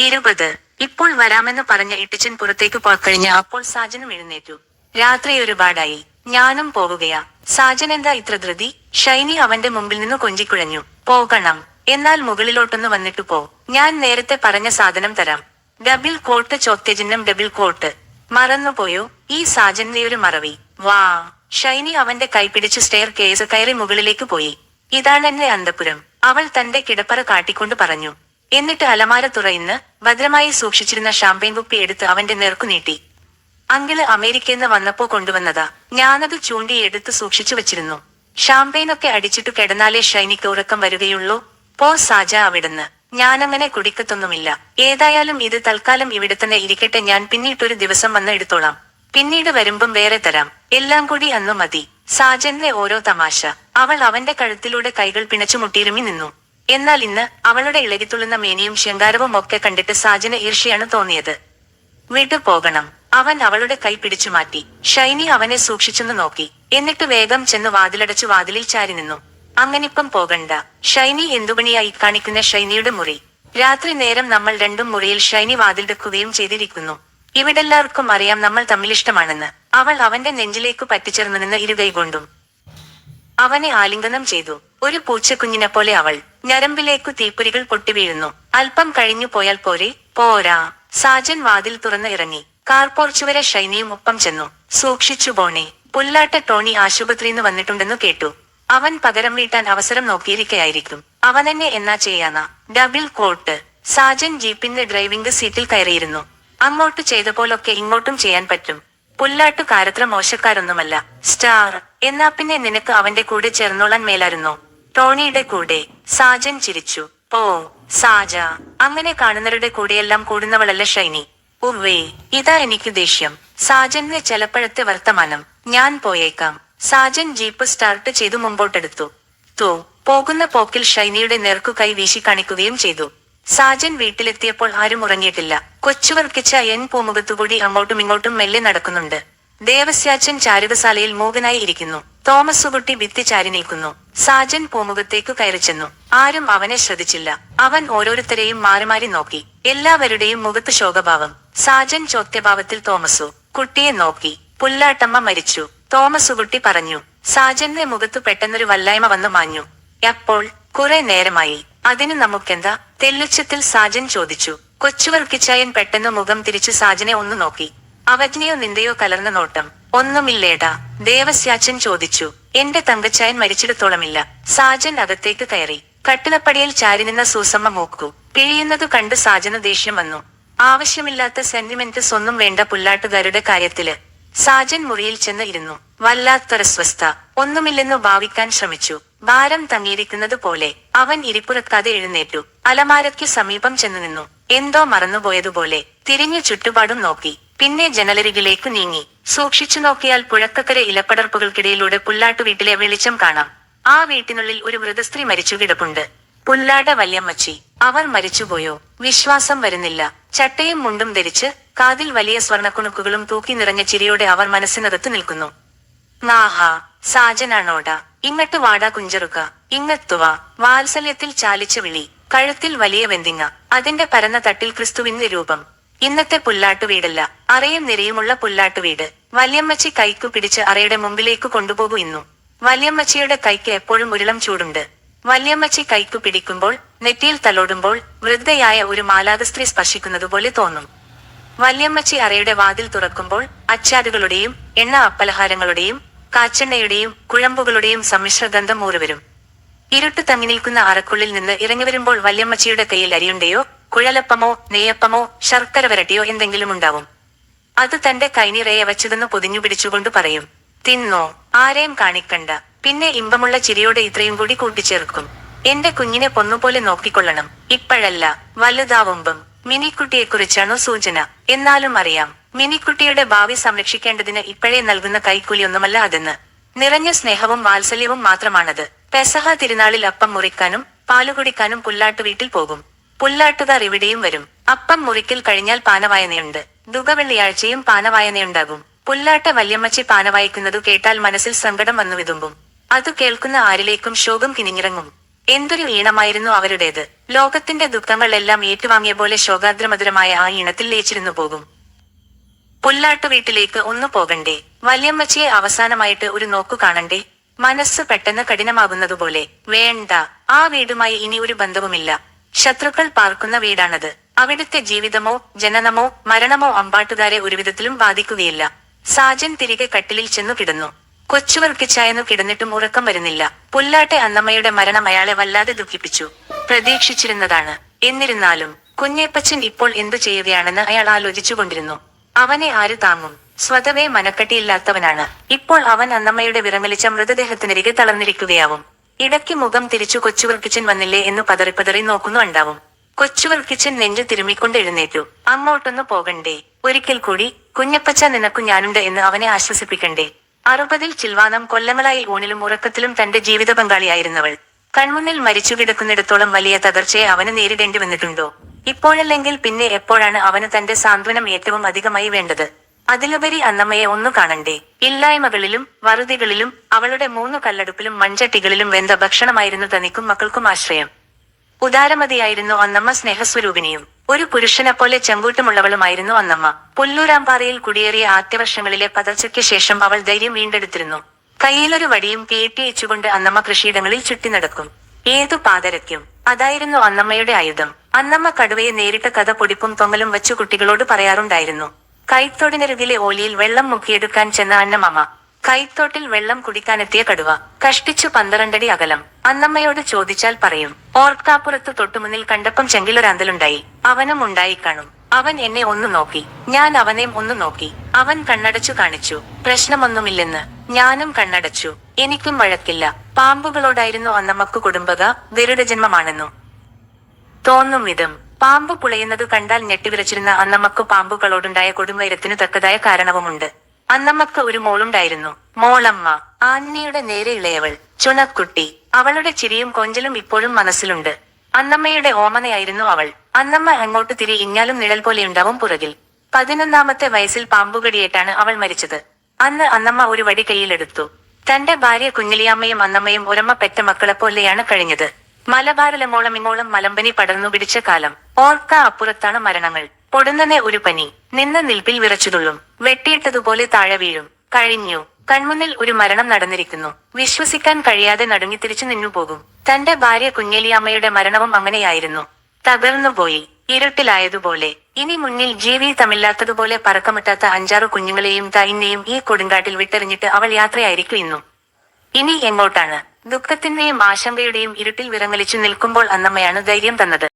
ഇരുപത്. ഇപ്പോൾ വരാമെന്ന് പറഞ്ഞ ഇട്ടിച്ചൻ പുറത്തേക്ക് പോയിക്കഴിഞ്ഞ അപ്പോൾ സാജനും എഴുന്നേറ്റു. രാത്രി ഒരുപാടായി. ഞാനും പോവുകയാ. സാജൻ എന്താ ഇത്ര ധൃതി? ഷൈനി അവന്റെ മുമ്പിൽ നിന്ന് കൊഞ്ചിക്കുഴഞ്ഞു. പോകണം. എന്നാൽ മുകളിലോട്ടൊന്ന് വന്നിട്ട് പോ. ഞാൻ നേരത്തെ പറഞ്ഞ സാധനം തരാം. ഡബിൾ കോട്ട് ചോദ്യചിഹ്നം ഡബിൾ കോട്ട്. മറന്നുപോയോ? ഈ സാജന്റെ ഒരു മറവി. വാ. ഷൈനി അവന്റെ കൈപിടിച്ച് സ്റ്റെയർ കേസ് കയറി മുകളിലേക്ക് പോയി. ഇതാണ് എന്റെ അന്തപുരം. അവൾ തന്റെ കിടപ്പറ കാട്ടിക്കൊണ്ട് പറഞ്ഞു. എന്നിട്ട് അലമാര തുറയിന്ന് ഭദ്രമായി സൂക്ഷിച്ചിരുന്ന ഷാമ്പയിൻ കുപ്പി എടുത്ത് അവന്റെ നേർക്കു നീട്ടി. അങ്കിൾ നിന്ന് വന്നപ്പോ കൊണ്ടുവന്നതാ. ഞാനത് ചൂണ്ടി എടുത്ത് സൂക്ഷിച്ചു വെച്ചിരുന്നു. ഷാമ്പയിനൊക്കെ അടിച്ചിട്ട് കിടന്നാലേ ഷൈനിക്ക് ഉറക്കം വരികയുള്ളൂ. പോ സാജ അവിടുന്ന്. ഞാനങ്ങനെ കുടിക്കത്തൊന്നുമില്ല. ഏതായാലും ഇത് തൽക്കാലം ഇവിടെ തന്നെ ഇരിക്കട്ടെ. ഞാൻ പിന്നീട്ടൊരു ദിവസം വന്ന് എടുത്തോളാം. പിന്നീട് വരുമ്പം വേറെ തരാം. എല്ലാം കൂടി അന്നു മതി. സാജന്റെ ഓരോ തമാശ. അവൾ അവന്റെ കഴുത്തിലൂടെ കൈകൾ പിണച്ചു മുട്ടിയിരുമി നിന്നു. എന്നാൽ ഇന്ന് അവളുടെ ഇളകിത്തുള്ളുന്ന മേനിയും ശൃംഗാരവും ഒക്കെ കണ്ടിട്ട് സാജന് ഈർഷ്യയാണ് തോന്നിയത്. വിട്ടു പോകണം. അവൻ അവളുടെ കൈ പിടിച്ചു മാറ്റി. ഷൈനി അവനെ സൂക്ഷിച്ചെന്ന് നോക്കി. എന്നിട്ട് വേഗം ചെന്ന് വാതിലടച്ചു വാതിലിൽ ചാരി നിന്നു. അങ്ങനിപ്പം പോകണ്ട. ഷൈനി എന്തുപണിയായി കാണിക്കുന്ന ഷൈനിയുടെ മുറി. രാത്രി നേരം നമ്മൾ രണ്ടും മുറിയിൽ ഷൈനി വാതിലെടുക്കുകയും ചെയ്തിരിക്കുന്നു. ഇവിടെല്ലാവർക്കും അറിയാം നമ്മൾ തമ്മിലിഷ്ടമാണെന്ന് അവൾ അവന്റെ നെഞ്ചിലേക്ക് പറ്റിച്ചേർന്നു നിന്ന് ഇരുകൈ കൊണ്ടും അവനെ ആലിംഗനം ചെയ്തു. ഒരു പൂച്ചക്കുഞ്ഞിനെ പോലെ അവൾ ഞരമ്പിലേക്കു തീപ്പൊരികൾ പൊട്ടിവീഴുന്നു അല്പം കഴിഞ്ഞു പോയാൽ പോരെ? പോരാ. സാജൻ വാതിൽ തുറന്ന് ഇറങ്ങി. കാർ പോർച്ചുവരെ ഷൈനിയും ഒപ്പം ചെന്നു. സൂക്ഷിച്ചു പോണേ പുല്ലാട്ട ടോണി ആശുപത്രിന്ന് വന്നിട്ടുണ്ടെന്നു കേട്ടു. അവൻ പകരം വീട്ടാൻ അവസരം നോക്കിയിരിക്കയായിരിക്കും. അവനെന്നെ എന്നാ ചെയ്യാനാ? Double coat. സാജൻ ജീപ്പിന്റെ ഡ്രൈവിംഗ് സീറ്റിൽ കയറിയിരുന്നു. അങ്ങോട്ട് ചെയ്ത പോലൊക്കെ ഇങ്ങോട്ടും ചെയ്യാൻ പറ്റും. പുല്ലാട്ടു കാരത്ര മോശക്കാരൊന്നുമല്ല. സ്റ്റാർ. എന്നാ പിന്നെ നിനക്ക് അവന്റെ കൂടെ ചേർന്നോളാൻ മേലായിരുന്നു? ടോണിയുടെ കൂടെ. സാജൻ ചിരിച്ചു. ഓ സാജ. അങ്ങനെ കാണുന്നവരുടെ കൂടെയെല്ലാം കൂടുന്നവളല്ല ഷൈനി. ഉവ്വേ ഇതാ എനിക്ക് ദേഷ്യം. സാജന്റെ ചെലപ്പഴത്തെ വർത്തമാനം. ഞാൻ പോയേക്കാം. സാജൻ ജീപ്പ് സ്റ്റാർട്ട് ചെയ്തു മുമ്പോട്ടെടുത്തു. തോ പോകുന്ന പോക്കിൽ ഷൈനിയുടെ നേർക്കു കൈ വീശി കാണിക്കുകയും ചെയ്തു. സാജൻ വീട്ടിലെത്തിയപ്പോൾ ആരും ഉറങ്ങിയിട്ടില്ല. കൊച്ചുവർക്കിച്ച എൻ പൂമുഖത്തുകൂടി അങ്ങോട്ടും ഇങ്ങോട്ടും മെല്ലെ നടക്കുന്നുണ്ട്. ദേവസ്യാച്ചൻ ചാരുകശാലയിൽ മൂകനായി ഇരിക്കുന്നു. തോമസുകുട്ടി ഭിത്തി ചാരി നിൽക്കുന്നു. സാജൻ പൂമുഖത്തേക്കു കയറി ചെന്നു. ആരും അവനെ ശ്രദ്ധിച്ചില്ല. അവൻ ഓരോരുത്തരെയും മാറി മാറി നോക്കി. എല്ലാവരുടെയും മുഖത്ത് ശോകഭാവം. സാജൻ ചോദ്യഭാവത്തിൽ തോമസു. കുട്ടിയെ നോക്കി. പുല്ലാട്ടമ്മ മരിച്ചു. തോമസ് തോമസുകുട്ടി പറഞ്ഞു. സാജന്റെ മുഖത്തു പെട്ടെന്നൊരു വല്ലായ്മ വന്നു മാഞ്ഞു. അപ്പോൾ കുറെ നേരമായി. അതിന് നമുക്കെന്താ? തെല്ലുച്ചത്തിൽ സാജൻ ചോദിച്ചു. കൊച്ചുവർക്കിച്ചായൻ പെട്ടെന്ന് മുഖം തിരിച്ചു സാജനെ ഒന്ന് നോക്കി. അവജ്ഞയോ നിന്ദയോ കലർന്ന നോട്ടം. ഒന്നുമില്ലേടാ. ദേവസ്യാച്ചൻ ചോദിച്ചു. എന്റെ തങ്കച്ചായൻ മരിച്ചിടത്തോളമില്ല. സാജൻ അകത്തേക്ക് കയറി. കട്ടിലപ്പടിയിൽ ചാരി നിന്ന സൂസമ്മ മൂക്കു. പിഴിയുന്നതു കണ്ട് സാജന് ദേഷ്യം വന്നു. ആവശ്യമില്ലാത്ത സെന്റിമെന്റ്സ് ഒന്നും വേണ്ട പുല്ലാട്ടുകാരുടെ കാര്യത്തിൽ. സാജൻ മുറിയിൽ ചെന്ന് ഇരുന്നു. വല്ലാത്തൊരസ്വസ്ഥ ഒന്നുമില്ലെന്നു ഭാവിക്കാൻ ശ്രമിച്ചു. ഭാരം തങ്ങിയിരിക്കുന്നത് പോലെ അവൻ ഇരിപ്പുറക്കാതെ എഴുന്നേറ്റു. അലമാരയ്ക്ക് സമീപം ചെന്നു നിന്നു. എന്തോ മറന്നുപോയതുപോലെ തിരിഞ്ഞു ചുറ്റുപാടും നോക്കി. പിന്നെ ജനലരികിലേക്കു നീങ്ങി. സൂക്ഷിച്ചു നോക്കിയാൽ പുഴക്കക്കര ഇലപ്പടർപ്പുകൾക്കിടയിലൂടെ പുല്ലാട്ടു വീട്ടിലെ വെളിച്ചം കാണാം. ആ വീട്ടിനുള്ളിൽ ഒരു വൃതസ്ത്രീ മരിച്ചു കിടപ്പുണ്ട്. പുല്ലാട വല്യമ്മച്ചി. അവർ മരിച്ചുപോയോ? വിശ്വാസം വരുന്നില്ല. ചട്ടയും മുണ്ടും ധരിച്ച് കാതിൽ വലിയ സ്വർണക്കുണുക്കുകളും തൂക്കി നിറഞ്ഞ ചിരിയോടെ അവർ മനസ്സിനകത്ത് നിൽക്കുന്നു. നാഹാ സാജനാണോട? ഇങ്ങട്ട് വാടാ കുഞ്ചറുക. ഇങ്ങത്തുവ. വാത്സല്യത്തിൽ ചാലിച്ച വിളി. കഴുത്തിൽ വലിയ വെന്തിങ്ങ. അതിന്റെ പരന്ന തട്ടിൽ ക്രിസ്തുവിന്റെ രൂപം. ഇന്നത്തെ പുല്ലാട്ടു വീടല്ല. അറയും നിരയുമുള്ള പുല്ലാട്ടു വീട്. വല്യമ്മച്ചി കൈക്കു പിടിച്ച് അറയുടെ മുമ്പിലേക്ക് കൊണ്ടുപോകൂ ഇന്നു. വല്യമ്മച്ചിയുടെ കൈക്ക് എപ്പോഴും ഉരുളം ചൂടുണ്ട്. വല്യമ്മച്ചി കൈക്കു പിടിക്കുമ്പോൾ നെറ്റിയിൽ തലോടുമ്പോൾ വൃദ്ധയായ ഒരു മാലാത സ്ത്രീ സ്പർശിക്കുന്നതുപോലെ തോന്നും. വല്യമ്മച്ചി അറയുടെ വാതിൽ തുറക്കുമ്പോൾ അച്ചാറുകളുടെയും എണ്ണ അപ്പലഹാരങ്ങളുടെയും കാച്ചെണ്ണയുടെയും കുഴമ്പുകളുടെയും സമ്മിശ്രഗന്ധം ഊറുവരും. ഇരുട്ട് തങ്ങി നിൽക്കുന്ന അറക്കുള്ളിൽ നിന്ന് ഇറങ്ങി വരുമ്പോൾ വല്യമ്മച്ചിയുടെ കയ്യിൽ അരിയുണ്ടയോ? കുഴലപ്പമോ നെയ്യപ്പമോ ശർക്കര വരട്ടിയോ എന്തെങ്കിലും ഉണ്ടാവും. അത് തന്റെ കൈനിറയെ വച്ചതെന്ന് പൊതിഞ്ഞു പിടിച്ചുകൊണ്ട് പറയും തിന്നോ ആരെയും കാണിക്കണ്ട. പിന്നെ ഇമ്പമുള്ള ചിരിയോടെ ഇത്രയും കൂടി കൂട്ടിച്ചേർക്കും. എന്റെ കുഞ്ഞിനെ പൊന്നുപോലെ നോക്കിക്കൊള്ളണം. ഇപ്പോഴല്ല വലുതാവുമ്പം. മിനിക്കുട്ടിയെക്കുറിച്ചാണോ സൂചന? എന്നാലും അറിയാം. മിനിക്കുട്ടിയുടെ ഭാവി സംരക്ഷിക്കേണ്ടതിന് ഇപ്പോഴേ നൽകുന്ന കൈക്കൂലിയൊന്നുമല്ല അതെന്ന്. നിറഞ്ഞ സ്നേഹവും വാത്സല്യവും മാത്രമാണത്. പെസഹ തിരുനാളിൽ അപ്പം മുറിക്കാനും പാലുകുടിക്കാനും പുല്ലാട്ട് വീട്ടിൽ പോകും. പുല്ലാട്ടുകാർ ഇവിടെയും വരും. അപ്പം മുറിക്കൽ കഴിഞ്ഞാൽ പാനവായനയുണ്ട് ദുഃഖവെള്ളിയാഴ്ചയും പാനവായനയുണ്ടാകും പുല്ലാട്ട വല്യമ്മച്ചി പാനവായിക്കുന്നതു കേട്ടാൽ മനസ്സിൽ സങ്കടം വന്നു വിതുമ്പും. അത് കേൾക്കുന്ന ആരിലേക്കും ശോകം കിനിഞ്ഞിറങ്ങും. എന്തൊരു ഈണമായിരുന്നു അവരുടേത്. ലോകത്തിന്റെ ദുഃഖങ്ങളെല്ലാം ഏറ്റുവാങ്ങിയ പോലെ ശോകാദ്രമധുരമായ ആ ഈണത്തിൽ ലയിച്ചിരുന്നു പോകും. പുല്ലാട്ടു വീട്ടിലേക്ക് ഒന്നു പോകണ്ടേ. വല്യമ്മച്ചിയെ അവസാനമായിട്ട് ഒരു നോക്കു കാണണ്ടേ. മനസ്സ് പെട്ടെന്ന് കഠിനമാകുന്നതുപോലെ. വേണ്ട. ആ വീടുമായി ഇനി ഒരു ബന്ധവുമില്ല. ശത്രുക്കൾ പാർക്കുന്ന വീടാണത്. അവിടുത്തെ ജീവിതമോ ജനനമോ മരണമോ അമ്പാട്ടുകാരെ ഒരുവിധത്തിലും ബാധിക്കുകയില്ല. സാജൻ തിരികെ കട്ടിലിൽ ചെന്നു കിടന്നു. കൊച്ചുവർക്കിച്ചായെന്നു കിടന്നിട്ടും ഉറക്കം വരുന്നില്ല. പുല്ലാട്ടെ അന്നമ്മയുടെ മരണം അയാളെ വല്ലാതെ ദുഃഖിപ്പിച്ചു. പ്രതീക്ഷിച്ചിരുന്നതാണ്. എന്നിരുന്നാലും കുഞ്ഞേപ്പച്ചൻ ഇപ്പോൾ എന്തു ചെയ്യുകയാണെന്ന് അയാൾ ആലോചിച്ചുകൊണ്ടിരുന്നു. അവനെ ആര് താങ്ങും? സ്വതവേ മനക്കെട്ടിയില്ലാത്തവനാണ്. ഇപ്പോൾ അവൻ അന്നമ്മയുടെ വിറങ്ങലിച്ച മൃതദേഹത്തിനരികെ തളർന്നിരിക്കുകയാവും. ഇടയ്ക്ക് മുഖം തിരിച്ചു കൊച്ചുവർ കിച്ചൻ വന്നില്ലേ എന്ന് പതറിപ്പതറി നോക്കുന്നു ഉണ്ടാവും കൊച്ചുവർക്കിച്ചൻ നെഞ്ചു തിരുമ്മിക്കൊണ്ട് എഴുന്നേറ്റു. അങ്ങോട്ടൊന്നു പോകണ്ടേ. ഒരിക്കൽ കൂടി കുഞ്ഞപ്പച്ച നിനക്കു ഞാനുണ്ട് എന്ന് അവനെ ആശ്വസിപ്പിക്കണ്ടേ. അറുപതിൽ ചിൽവാനം കൊല്ലങ്ങളായി ഊണിലും ഉറക്കത്തിലും തന്റെ ജീവിത പങ്കാളിയായിരുന്നവൾ. കൺമുന്നിൽ മരിച്ചു കിടക്കുന്നിടത്തോളം വലിയ തകർച്ചയെ അവന് നേരിടേണ്ടി വന്നിട്ടുണ്ടോ? ഇപ്പോഴല്ലെങ്കിൽ പിന്നെ എപ്പോഴാണ് അവന് തന്റെ സാന്ത്വനം ഏറ്റവും അധികമായി വേണ്ടത്? അതിലുപരി അന്നമ്മയെ ഒന്നു കാണണ്ടേ. ഇല്ലായ്മകളിലും വറുതികളിലും അവളുടെ മൂന്നു കല്ലടുപ്പിലും മൺചട്ടികളിലും വെന്ത ഭക്ഷണമായിരുന്നു തനിക്കും മക്കൾക്കും ആശ്രയം. ഉദാരമതിയായിരുന്നു അന്നമ്മ സ്നേഹസ്വരൂപിനിയും. ഒരു പുരുഷനെ പോലെ ചെങ്കൂട്ടമുള്ളവളുമായിരുന്നു അന്നമ്മ. പുല്ലൂരാമ്പാറയിൽ കുടിയേറിയ ആദ്യവർഷങ്ങളിലെ പതർച്ചയ്ക്ക് ശേഷം അവൾ ധൈര്യം വീണ്ടെടുത്തിരുന്നു. കയ്യിലൊരു വടിയും കേട്ടിയച്ചുകൊണ്ട് അന്നമ്മ കൃഷിയിടങ്ങളിൽ ചുറ്റി നടക്കും. ഏതു പാതരയ്ക്കും. അതായിരുന്നു അന്നമ്മയുടെ ആയുധം. അന്നമ്മ കടുവയെ നേരിട്ട കഥ പൊടിപ്പും തൊങ്ങലും വച്ചു കുട്ടികളോട് പറയാറുണ്ടായിരുന്നു. കൈത്തോടിനരുകിലെ ഓലിയിൽ വെള്ളം മുക്കിയെടുക്കാൻ ചെന്ന അന്നമ്മ. കൈത്തോട്ടിൽ വെള്ളം കുടിക്കാനെത്തിയ കടുവ. കഷ്ടിച്ചു പന്ത്രണ്ടടി അകലം. അന്നമ്മയോട് ചോദിച്ചാൽ പറയും ഓർക്കാപ്പുറത്ത് തൊട്ടുമുന്നിൽ കണ്ടപ്പം ചെങ്കിലൊരാന്തലുണ്ടായി. അവനും ഉണ്ടായി കാണും. അവൻ എന്നെ ഒന്ന് നോക്കി. ഞാൻ അവനെയും ഒന്ന് നോക്കി. അവൻ കണ്ണടച്ചു കാണിച്ചു. പ്രശ്നമൊന്നുമില്ലെന്ന്. ഞാനും കണ്ണടച്ചു. എനിക്കും വഴക്കില്ല. പാമ്പുകളോടായിരുന്നു അന്നമ്മക്ക് കുടുംബക. ഗരുഡജന്മമാണെന്നു. തോന്നും വിധം. പാമ്പ് പുളയുന്നത് കണ്ടാൽ ഞെട്ടിവിറച്ചിരുന്ന അന്നമ്മക്ക് പാമ്പുകളോടുണ്ടായ കൊടുംവൈരത്തിനു തക്കതായ കാരണവുമുണ്ട്. അന്നമ്മക്ക് ഒരു മോളുണ്ടായിരുന്നു. മോളമ്മ ആന്നിയുടെ നേരെ ഇളയവൾ ചുണക്കുട്ടി. അവളുടെ ചിരിയും കൊഞ്ചലും ഇപ്പോഴും മനസ്സിലുണ്ട്. അന്നമ്മയുടെ ഓമനയായിരുന്നു അവൾ. അന്നമ്മ അങ്ങോട്ട് തിരി ഇങ്ങാലും നിഴൽ പോലെയുണ്ടാവും പുറകിൽ. പതിനൊന്നാമത്തെ വയസ്സിൽ പാമ്പുകടിയേറ്റാണ് അവൾ മരിച്ചത്. അന്ന് അന്നമ്മ ഒരു വടി കയ്യിലെടുത്തു. തന്റെ ഭാര്യ കുഞ്ഞിലിയമ്മയും അന്നമ്മയും ഒരമ്മ പെറ്റ മക്കളെ പോലെയാണ് കഴിഞ്ഞത്. മലബാറിലമോളം ഇങ്ങോളം മലമ്പനി പടർന്നു പിടിച്ച കാലം. ഓർക്ക അപ്പുറത്താണ് മരണങ്ങൾ. പൊടുന്നനെ ഒരു പനി. നിന്ന നിൽപ്പിൽ വിറച്ചുതുള്ളും. വെട്ടിയിട്ടതുപോലെ താഴെ വീഴും. കഴിഞ്ഞു. കൺമുന്നിൽ ഒരു മരണം നടന്നിരിക്കുന്നു. വിശ്വസിക്കാൻ കഴിയാതെ നടുങ്ങി തിരിച്ചു നിന്നു പോകും തന്റെ ഭാര്യ കുഞ്ഞേലിയമ്മയുടെ മരണവും അങ്ങനെയായിരുന്നു. തകർന്നുപോയി. ഇരുട്ടിലായതുപോലെ. ഇനി മുന്നിൽ ജീവി ജീവിതമില്ലാത്തതുപോലെ പറക്കമിട്ടാത്ത അഞ്ചാറു കുഞ്ഞുങ്ങളെയും തൈനെയും ഈ കൊടുങ്കാട്ടിൽ വിട്ടെറിഞ്ഞിട്ട് അവൾ യാത്രയായിരിക്കും ഇന്നും. ഇനി എങ്ങോട്ടാണ്? ദുഃഖത്തിന്റെയും ആശങ്കയുടെയും ഇരുട്ടിൽ വിറങ്ങലിച്ചു നിൽക്കുമ്പോൾ അന്നമ്മയാണ് ധൈര്യം തന്നത്.